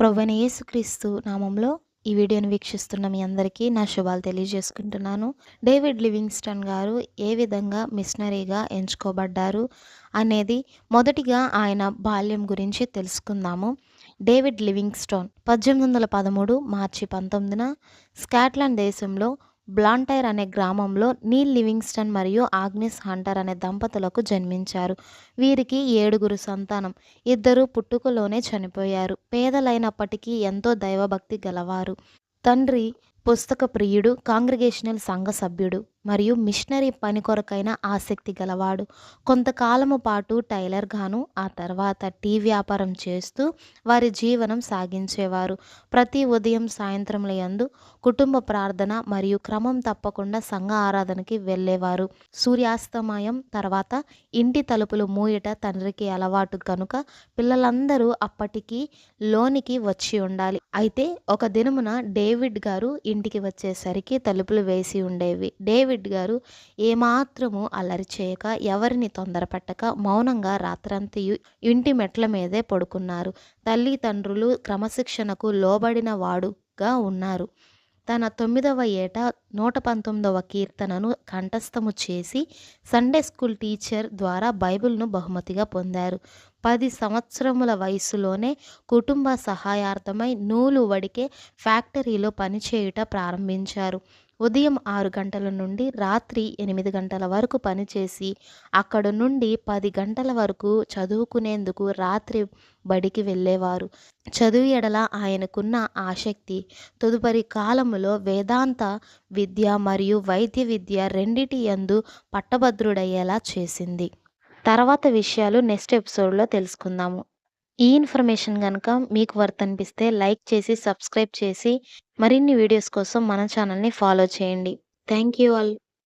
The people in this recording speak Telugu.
ప్రవ్వైన యేసుక్రీస్తు నామంలో ఈ వీడియోను వీక్షిస్తున్న మీ అందరికీ నా శుభాలు తెలియజేసుకుంటున్నాను. డేవిడ్ లివింగ్స్టన్ గారు ఏ విధంగా మిషనరీగా ఎంచుకోబడ్డారు అనేది మొదటిగా ఆయన బాల్యం గురించి తెలుసుకుందాము. డేవిడ్ లివింగ్స్టోన్ పద్దెనిమిది వందల పదమూడు మార్చి పంతొమ్మిదిన స్కాట్లాండ్ దేశంలో బ్లాంటైర్ అనే గ్రామంలో నీల్ లివింగ్స్టన్ మరియు ఆగ్నిస్ హంటర్ అనే దంపతులకు జన్మించారు. వీరికి ఏడుగురు సంతానం. ఇద్దరు పుట్టుకలోనే చనిపోయారు. పేదలైనప్పటికీ ఎంతో దైవభక్తి గలవారు. తండ్రి పుస్తక ప్రియుడు కాంగ్రిగేషనల్ సంఘ సభ్యుడు మరియు మిషనరీ పని కొరకైన ఆసక్తి గలవాడు. కొంతకాలము పాటు టైలర్గాను ఆ తర్వాత టీ వ్యాపారం చేస్తూ వారి జీవనం సాగించేవారు. ప్రతి ఉదయం సాయంత్రంల యందు కుటుంబ ప్రార్థన మరియు క్రమం తప్పకుండా సంఘ ఆరాధనకి వెళ్ళేవారు. సూర్యాస్తమయం తర్వాత ఇంటి తలుపులు మూయట తండ్రికి అలవాటు కనుక పిల్లలందరూ అప్పటికి లోనికి వచ్చి ఉండాలి. అయితే ఒక దినమున డేవిడ్ గారు ఇంటికి వచ్చేసరికి తలుపులు వేసి ఉండేవి. డేవిడ్ గారు ఏమాత్రము అల్లరి చేయక ఎవరిని తొందరపెట్టక మౌనంగా రాత్రంతయు ఇంటి మెట్ల మీదే పడుకున్నారు. తల్లిదండ్రులు క్రమశిక్షణకు లోబడిన వాడుగా ఉన్నారు. తన తొమ్మిదవ ఏట నూట పంతొమ్మిదవ కీర్తనను కంఠస్థము చేసి సండే స్కూల్ టీచర్ ద్వారా బైబిల్ను బహుమతిగా పొందారు. పది సంవత్సరముల వయసులోనే కుటుంబ సహాయార్థమై నూలు వడికే ఫ్యాక్టరీలో పనిచేయుట ప్రారంభించారు. ఉదయం ఆరు గంటల నుండి రాత్రి ఎనిమిది గంటల వరకు పనిచేసి అక్కడ నుండి పది గంటల వరకు చదువుకునేందుకు రాత్రి బడికి వెళ్ళేవారు. చదువు ఎడల ఆయనకున్న ఆసక్తి తదుపరి కాలములో వేదాంత విద్య మరియు వైద్య విద్య రెండిటి యందు పట్టభద్రుడయ్యేలా చేసింది. తర్వాత విషయాలు నెక్స్ట్ ఎపిసోడ్లో తెలుసుకుందాము. ఈ ఇన్ఫర్మేషన్ కనుక మీకు వర్త్ అనిపిస్తే లైక్ చేసి సబ్స్క్రైబ్ చేసి మరిన్ని వీడియోస్ కోసం మన ఛానల్ని ఫాలో చేయండి. Thank you all.